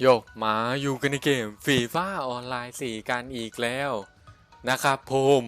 โยกมาอยู่กันในเกมฟีฟ่าออนไลน์4กันอีกแล้วนะครับผม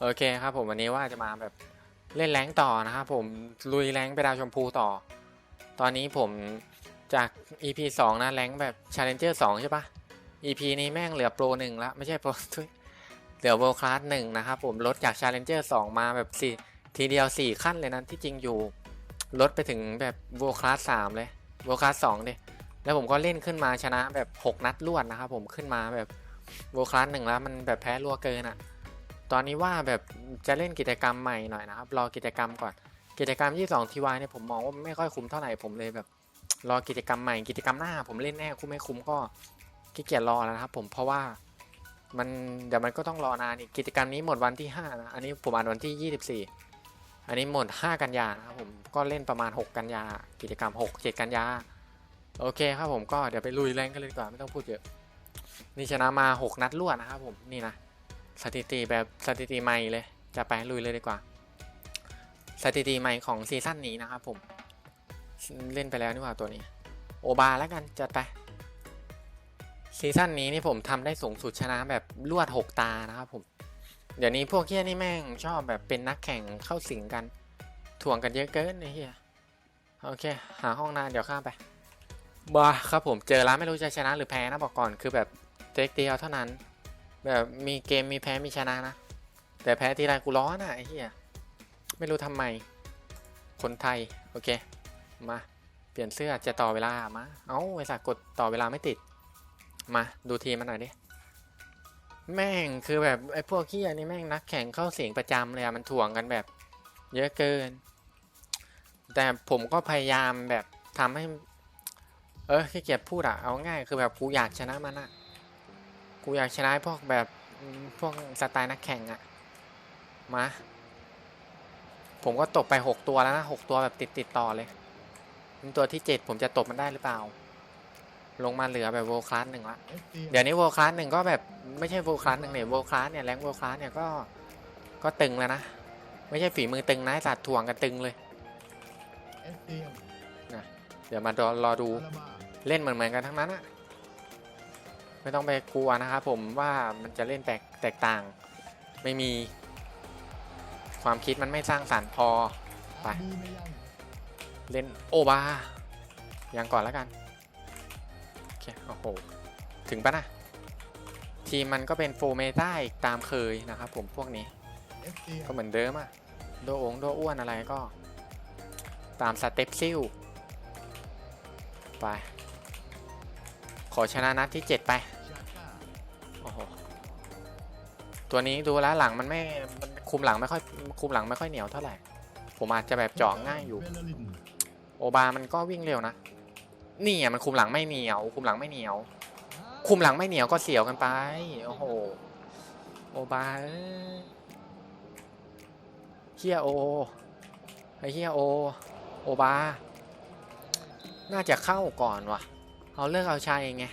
โอเคครับผมวันนี้ว่าจะมาแบบเล่นแรงต่อนะครับผมลุยแรงไปดาวชมพูต่อ ตอนนี้ผมจาก EP 2 นะแรงแบบ Challenger 2 ใช่ปะ EP นี้แม่งเหลือโปรหนึ่งละไม่ใช่โปรทุยเหลือ World Class หนึ่งนะครับผมลดจาก Challenger 2 มาแบบสี่ทีเดียว 4 ขั้นเลยนะที่จริงอยู่ลดไปถึงแบบ World Class 3เลย World Class 2ดิ แล้วผมก็เล่นขึ้นมาชนะแบบ 6 นัดรวดนะครับผมขึ้นมาแบบโวคลาสหนึ่งแล้วมันแบบแพ้รัวเกินอะ่ะ ตอนนี้ว่าแบบจะเล่นกิจกรรมใหม่หน่อยนะครับ รอกิจกรรมก่อน กิจกรรมที่2ทีวายเนี่ยผมมองว่าไม่ค่อยคุ้มเท่าไหร่ผมเลยแบบ รอกิจกรรมใหม่กิจกรรมหน้า ผมเล่นแน่คุ้มไม่คุ้มก็ขี้เกียจรอแล้วนะครับ ผมเพราะว่ามันเดี๋ยวมันก็ต้องรอนานอีกกิจกรรมนี้หมดวันที่5นะอันนี้ผมอ่านวันที่ 24 อันนี้หมด 5 กันยานะครับผมก็เล่นประมาณ 6 กันยา กิจกรรม 6 7 กันยา โอเคครับผมก็เดี๋ยวไปลุยแรงกันเลยดีกว่าไม่ต้องพูดเยอะ นี่ชนะมา 6 นัดรวดนะครับผมนี่นะสถิติแบบสถิติใหม่เลย จะไปลุยเลยดีกว่า สถิติใหม่ของซีซั่นนี้นะครับผมเล่นไปแล้วนี่ว่าตัวนี้ โอบาแล้วกันจัดไปซีซั่นนี้นี่ผมทำได้สูงสุดชนะแบบรวด 6 ตานะครับผม เดี๋ยวนี้พวกเฮียนี่แม่งชอบแบบเป็นนักแข่งเข้าสิงกัน ถ่วงกันเยอะเกินไอ้เฮียโอเค หาห้องนานเดี๋ยวข้ามไป บ้าครับผมเจอแล้วไม่รู้จะชนะหรือแพ้นะบอกก่อนคือแบบเจ๊กเดียวเท่านั้น แบบมีเกมมีแพ้มีชนะนะ แต่แพ้ทีไรกูร้อนอะไอ้เหี้ยไม่รู้ทำไม คนไทย โอเค มา เปลี่ยนเสื้อจะต่อเวลามาเอ้าไอ้สักกดต่อเวลาไม่ติด มาดูทีมมันหน่อยดิแม่งคือแบบไอ้พวกเหี้ยนี่แม่งนักแข่งเข้าเสียงประจำเลยอะมันถ่วงกันแบบ เยอะเกิน แต่ผมก็พยายามแบบทำให้ เออขี้เกียจพูดอะเอาง่ายคือแบบกูอยากชนะมันอะกูอยากชนะพวกแบบอืมพวกสไตล์นักแข่งอะมา ผมก็ตบไปหกตัวแล้วนะหกตัวแบบติดติดๆต่อเลยนี่ตัวที่เจ็ดผมจะตบมันได้หรือเปล่า ลงมาเหลือแบบโวลคลาสหนึ่งละเดี๋ยวนี้โวลคลาสหนึ่งก็แบบไม่ใช่โวลคลาสหนึ่งเนี่ยโวลคลาสเนี่ยแรงโวลคลาสเนี่ยก็ก็ตึงแล้วนะไม่ใช่ฝีมือตึงนะไอ้สัตว์ถ่วงกันตึงเลยเดี๋ยวมารอรอดู เล่นเหมือนเหมือนกันทั้งนั้นอะไม่ต้องไปกลัวนะครับผมว่ามันจะเล่นแตกแตกต่าง ไม่มี ความคิดมันไม่สร้างสรรค์พอไปเล่นโอบายังก่อนแล้วกันโอเคโอ้โหถึงปะนะทีมมันก็เป็นโฟเมต้าอีกตามเคยนะครับผมพวกนี้ ก็เหมือนเดิมอะโดองโดอ้วนอะไรก็ ตามสเต็ปซิลไป ขอชนะนัดที่ 7 ไป โอ้โห ตัวนี้ดูแล้วหลังมันไม่ มันคุมหลังไม่ค่อย คุมหลังไม่ค่อยเหนียวเท่าไหร่ ผมอาจจะแบบเจาะง่ายอยู่ โอบา มันก็วิ่งเร็วนะ นี่อะมันคุมหลังไม่เหนียว คุมหลังไม่เหนียว คุมหลังไม่เหนียวก็เสียวกันไป โอ้โห โอบาเอ้ยเฮียโอไอเฮียโอ โอบา น่าจะเข้าก่อนว่ะ เอาเลิกเอาชัยไง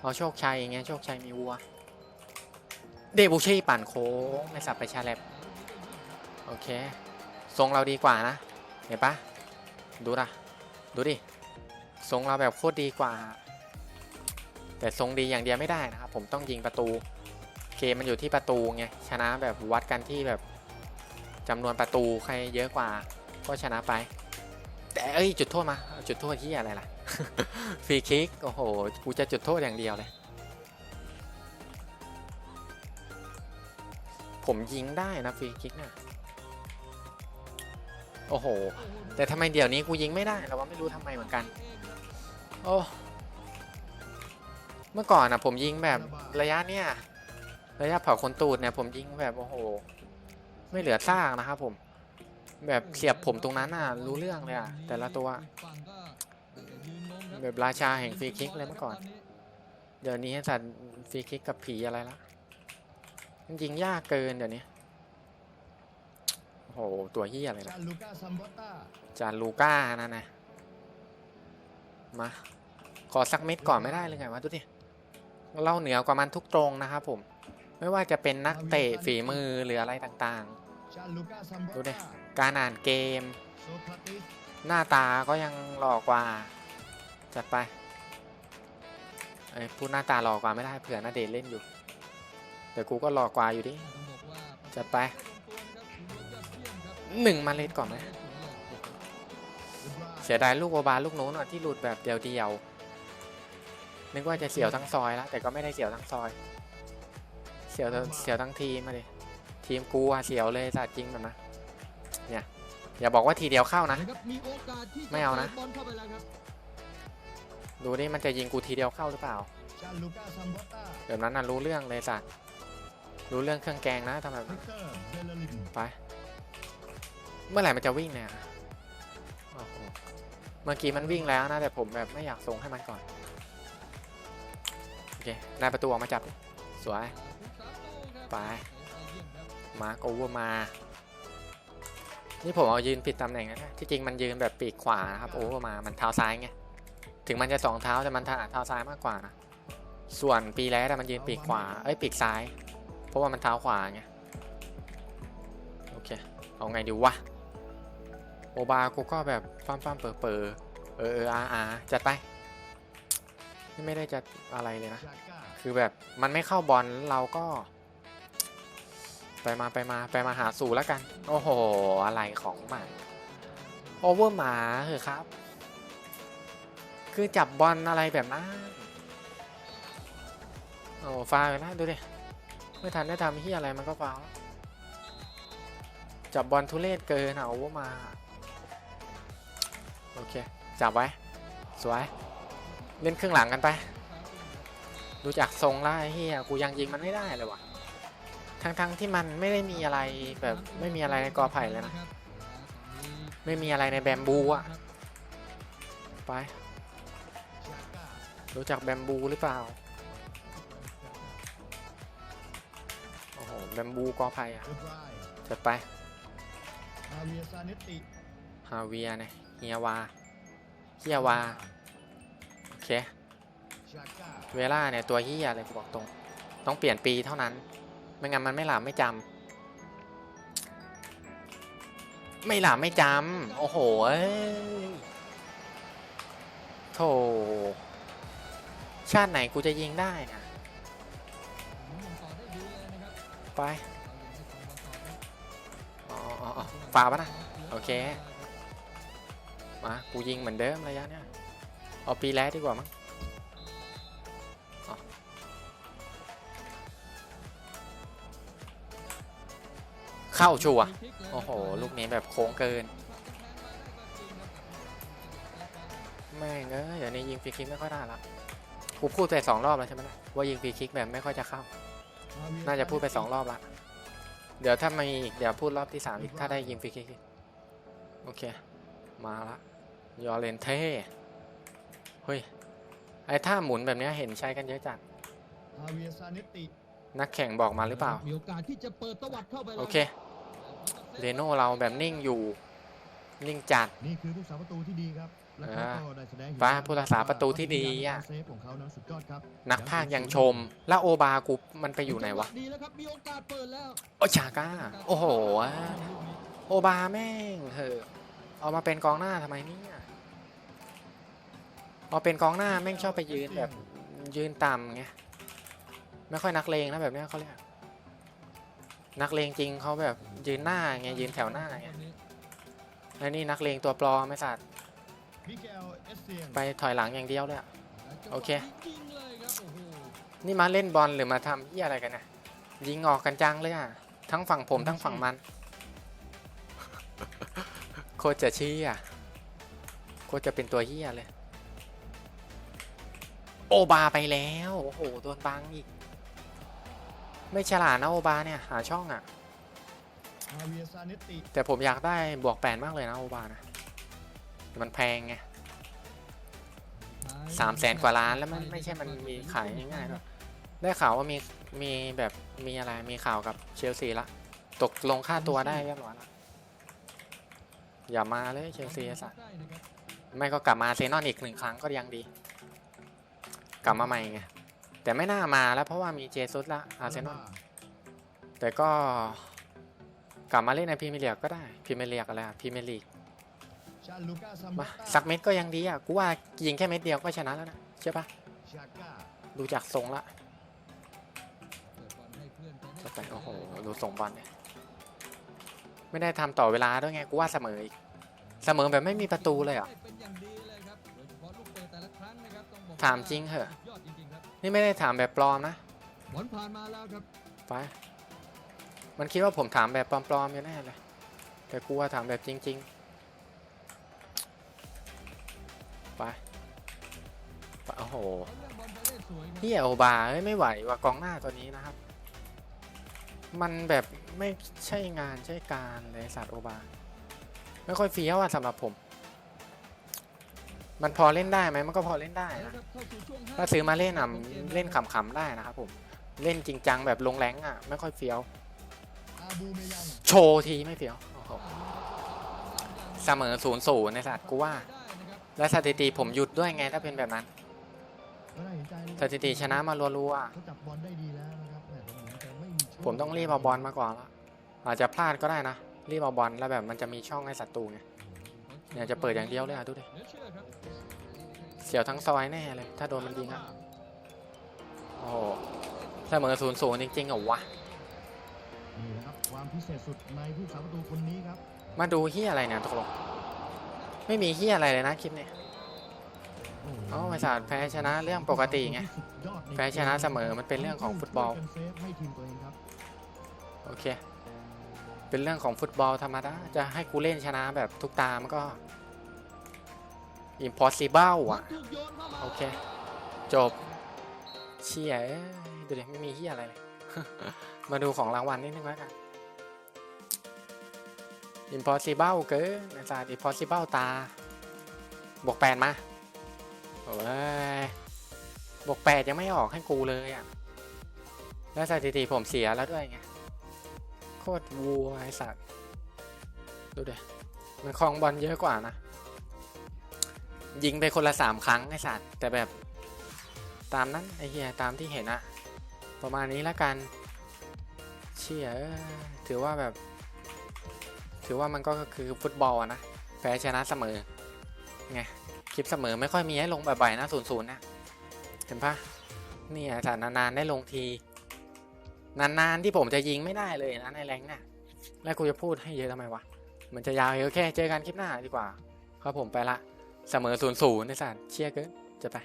เอาโชคชัยไง โชคชัยมีวัว เดบุชี่ปั่นโค้งในสับไปชาแลบโอเค ทรงเราดีกว่านะ เห็นปะดูนะดูดิ ทรงเราแบบโคตรดีกว่า แต่ทรงดีอย่างเดียวไม่ได้นะครับ ผมต้องยิงประตู เกมมันอยู่ที่ประตูไง ชนะแบบวัดกันที่แบบจำนวนประตูใครเยอะกว่าก็ชนะไป เอ้ยจุดโทษมา จุดโทษที่อะไรล่ะ ฟรีคิก โอ้โห กูจะจุดโทษอย่างเดียวเลย ผมยิงได้นะฟรีคิกน่ะโอ้โห แต่ทำไมเดี๋ยวนี้กูยิงไม่ได้เราว่าไม่รู้ทำไมเหมือนกัน โอ้ เมื่อก่อนนะผมยิงแบบระยะเนี้ยระยะเผาคนตูดเนี่ยผมยิงแบบ โอ้โห ไม่เหลือซากนะครับผม แบบเสียบผมตรงนั้นน่ะรู้เรื่องเลยอะแต่ละตัว แบบราชาแห่งฟรีคิกเลยเมื่อก่อน เดี๋ยวนี้สัตว์ฟรีคิกกับผีอะไรละมันยิงยากเกินเดี๋ยวนี้โอ้โหตัวเฮียอะไรนะลูก้าซัมบอตตาจานลูก้านั่นนะมาขอสักเม็ดก่อนไม่ได้เลยไงวะดูดิเราเหนือกว่ามันทุกตรงนะครับผม ไม่ว่าจะเป็นนักเตะฝีมือหรืออะไรต่างช กาซัมบอตดูดิการอ่านเกม หน้าตาก็ยังหล่อกว่า จัดไปไอ้ยพูดหน้าตาหล่อกว่าไม่ได้เผื่อหน้าเดชน์เล่นอยู่แต่กูก็หล่อกว่าอยู่ดิ จัดไปหนึ่งมาเลดก่อนไหมเสียดายลูกโอบาลูกนู้นอะที่หลุดแบบเดียวๆนึกว่าจะเสียวทั้งซอยแล้วแต่ก็ไม่ได้เสียวทั้งซอย เสียวเสียวทั้งทีมาเลย ทีมกูเสียวเลยสัตว์จริงแบบนะเนี่ยอย่าบอกว่าทีเดียวเข้านะ ไม่เอานะ ดูดิมันจะยิงกูทีเดียวเข้าหรือเปล่าชาลูก้าซัมบอตตาแบบนั้นน่ะรู้เรื่องเลยสัตว์รู้เรื่องเครื่องแกงนะทำแบบไป เมื่อไหร่มันจะวิ่งเนี่ยเมื่อกี้มันวิ่งแล้วนะแต่ผมแบบไม่อยากส่งให้มันก่อนโอเคได้ประตูออกมาจับสวยไป มาร์กโอเวอร์มา นี่ผมเอายืนผิดตำแหน่งนะที่จริงมันยืนแบบปีกขวานะครับโอเวอร์มามันเท้าซ้ายไงถึงมันจะสองเท้าแต่มันถนัดเท้าซ้ายมากกว่านะส่วนปีแล้วมันยืนปีกขวาเอ้ยปีกซ้าย เพราะว่ามันเท้าขวาไงโอเคเอาไงดีวะโอบากูก็แบบฟั่มฟั่มเปอเปอเออเอออาอาจัดไปไม่ได้จะอะไรเลยนะ คือแบบมันไม่เข้าบอลเราก็ ไปมาไปมาไปมาหาสู่แล้วกัน โอ้โห อะไรของมันโอเวอร์หมาเหรอครับ คือจับบอลอะไรแบบนั้นโอ้ฟาวล์นะดูดิไม่ทันได้ทำที่อะไรมันก็ฟาวจับบอลทุเรศเกินอะโอเวอร์มา โอเค จับไว้ สวย เล่นเครึ่องหลังกันไป ดูจากทรงแล้วเฮียกูยังยิงมันไม่ได้เลยว่ะ ทั้งๆที่มันไม่ได้มีอะไรแบบไม่มีอะไรในกอไผ่เลยนะ ไม่มีอะไรในแบมบูอะไปชาก้ารู้จักแบมบูหรือเปล่า โอ้โห แบมบูกอไผ่อะกูดบายจัดไป ฮาเวียซาเนตติฮาเวียเนี่ยเฮียวาเฮียวา โอเค ชาก้าเวล่าเนี่ยตัวเฮียเลยกูบอกตรง ต้องเปลี่ยนปีเท่านั้น ไม่งั้นมันไม่หลาบไม่จำไม่หลาบไม่จำโอ้โหโถชาติไหนกูจะยิงได้นะไปอ๋ออ๋ออ๋อฝาปะนะ โอเค มา กูยิงเหมือนเดิมระยะเนี้ยเอาปีแรกดีกว่ามั้ง เข้าชัวร์โอ้โห ลูกนี้แบบโค้งเกิน แม่งเอ้ยเดี๋ยวนี้ยิงฟรีคิกไม่ค่อยได้ละกูพูดไปสองรอบแล้วใช่ไหมล่ะว่ายิงฟรีคิกแบบไม่ค่อยจะเข้าฮาเวียน่าจะพูดไปสองรอบละ เดี๋ยวถ้ามีอีกเดี๋ยวพูดรอบที่สามอีกถ้าได้ยิงฟรีคิกอีกโอเค มาละยอร์เลนเท่เฮ้ย ไอ้ท่าหมุนแบบเนี้ยเห็นใช้กันเยอะจัดฮาเวียซาเนตตินักแข่งบอกมาหรือเปล่ามีโอกาสที่จะเปิดตวัดเข้าไปแล้วโอเค เรโน่เราแบบนิ่งอยู่ นิ่งจัดนี่คือผู้สาประตูที่ดีครับและเขาก็ได้แสดงให้เห็นฟ้าผู้รักษาประตูที่ดีอะเซฟของเขานั้นสุดยอดครับนักพากย์ยังชม แล้วโอบากูมันไปอยู่ไหนวะดีแล้วครับมีโอกาสเปิดแล้วโอชาก้า โอ้โห โอบาแม่งเถอะเอามาเป็นกองหน้าทำไมเนี่ยเอาเป็นกองหน้าแม่งชอบไปยืนแบบยืนต่ำไง ไม่ค่อยนักเลงนะแบบเนี้ยเขาเรียก นักเลงจริงเขาแบบยืนหน้าไงยืนแถวหน้าไงแล้วนี่นักเลงตัวปลอมไม่สัตว์มิเกลเอสเซียงไปถอยหลังอย่างเดียวเลยอะโอเคยิงเลยครับโอ้โหนี่มาเล่นบอลหรือมาทำเหียอะไรกันนะยิงออกกันจังเลยอะ ทั้งฝั่งผมทั้งฝั่งมัน โคตรจะชี้อะ โคตรจะเป็นตัวเฮียเลย โอบาไปแล้ว โอ้โหโดนบังอีก ไม่ฉลาดนะโอบาเนี่ยหาช่องอะฮาเวียซาเนตติแต่ผมอยากได้บวกแปดมากเลยนะโอบานะแต่มันแพงไง สามแสนกว่าล้านแล้วมันไม่ใช่มันมีขายง่ายๆหรอก ได้ข่าวว่ามีมีแบบมีอะไรมีข่าวกับเชลซีละ ตกลงค่าตัวได้เรียบร้อยแล้วอย่ามาเลยเชลซีไอ้สัสไม่ก็กลับมาอาร์เซนอนอีกหนึ่งครั้งก็ยังดี กลับมาใหม่ไง แต่ไม่น่ามาแล้วเพราะว่ามีเจซุสละอาร์เซนอลแต่ก็กลับมาเล่นในพรีเมียร์ลีกก็ได้พรีเมียร์ลีกอะไรอะพรีเมียร์ลีกชาลูก้าซัมบอมาตตาสักเม็ดก็ยังดีอะกูว่ายิงแค่เม็ดเดียวก็ชนะแล้วนะใช่ปะชาก้าดูจากทรงละเปิดบอลให้เพื่อนไปได้จะไปโอ้โหดูทรงบอลเนี่ยไม่ได้ทำต่อเวลาด้วยไงกูว่าเสมออีกเสมอแบบไม่มีประตูเลยเหรอะได้เป็นอย่างดีเลยครับโดยเฉพาะลูกเตะแต่ละครั้งนะครับต้องบอกถามจริงเหอะ นี่ไม่ได้ถามแบบปลอมนะบอลผ่านมาแล้วครับไปมันคิดว่าผมถามแบบปลอมๆอยู่แน่เลยแต่กูว่าถามแบบจริง ๆ ไปไปโอ้โหเขาเล่นบอลไปได้สวยครับเฮียโอบาเอ้ยไม่ไหวว่ากองหน้าตัวนี้นะครับ มันแบบไม่ใช่งานใช่การเลยสัตว์โอบาไม่ค่อยเฟี้ยวอะสำหรับผม มันพอเล่นได้ไหมมันก็พอเล่นได้นะถ้าซื้อมาเล่นอะเล่นขำๆได้นะครับผมเล่นจริงจังแบบลงแรงอะไม่ค่อยเฟี้ยว โชว์ทีไม่เฟี้ยวเสมอศูนย์ศูนย์ในสัตว์กูว่า และสถิติผมหยุดด้วยไงถ้าเป็นแบบนั้นสถิติชนะมารัวเขาจับบอลได้ดีแล้วนะครับแต่เหมือนจะไม่มีช่วๆผมต้องรีบเอาบอลมาก่อนละอาจจะพลาดก็ได้นะ รีบเอาบอลแล้วแบบมันจะมีช่องให้ศัตรูไง เนี่ยจะเปิดอย่างเดียวเลยอะดูดิเหลือเชื่อครับเสียวทั้งซอยแน่เลย ถ้าโดนมันยิงอะโอ้โหเสมอศูนย์ศูนย์จริงๆเหรอวะนี่นะครับความพิเศษสุดในผู้สาประตูคนนี้ครับมาดูเฮียอะไรเนี่ยตกลงไม่มีเฮียอะไรเลยนะคลิปนี้โอ้โหอ๋อไอ้สัตว์แพ้ชนะเรื่องปกติไงสุดยอดใแพ้ชนะเสมอมันเป็นเรื่องของฟุตบอลช่วยกันเซฟให้ทีมตัวเองครับโอเค เป็นเรื่องของฟุตบอลธรรมดา จะให้กูเล่นชนะแบบทุกตามันก็ impossible อะ โอเค จบ เชี่ยเอ้ยดูดิไม่มีเฮียอะไรเลย มาดูของรางวัลนิดนึงแล้วกัน impossible เกินอาจารย์ impossible ตา บวกแปดมาโอ้ยบวกแปดยังไม่ออกให้กูเลยอะ แล้วสถิติผมเสียแล้วด้วยไง คตรวัวไอสัตว์ ดูเดิมันคลองบอลเยอะกว่านะ ยิงไปคนละสามครั้งไอสัตว์ แต่แบบตามนั้นไอเฮียตามที่เห็นอะประมาณนี้ละกัน เชี่ยถือว่าแบบ ถือว่ามันก็คือฟุตบอลนะแพ้ชนะเสมอไงคลิปเสมอไม่ค่อยมีให้ลงบ่อยๆนะศูนย์ศูนย์นะเห็นปะนี่อาจารย์นานๆได้ลงที นานๆที่ผมจะยิงไม่ได้เลยนะในแรงเนี่ยแล้วกูจะพูดให้เยอะทำไมวะมันจะยาวเยอะแค่เจอกันคลิปหน้าดีกว่า ครับผมไปละเสมอศูนย์ศูนย์ในสารเชียร์เกินจะไป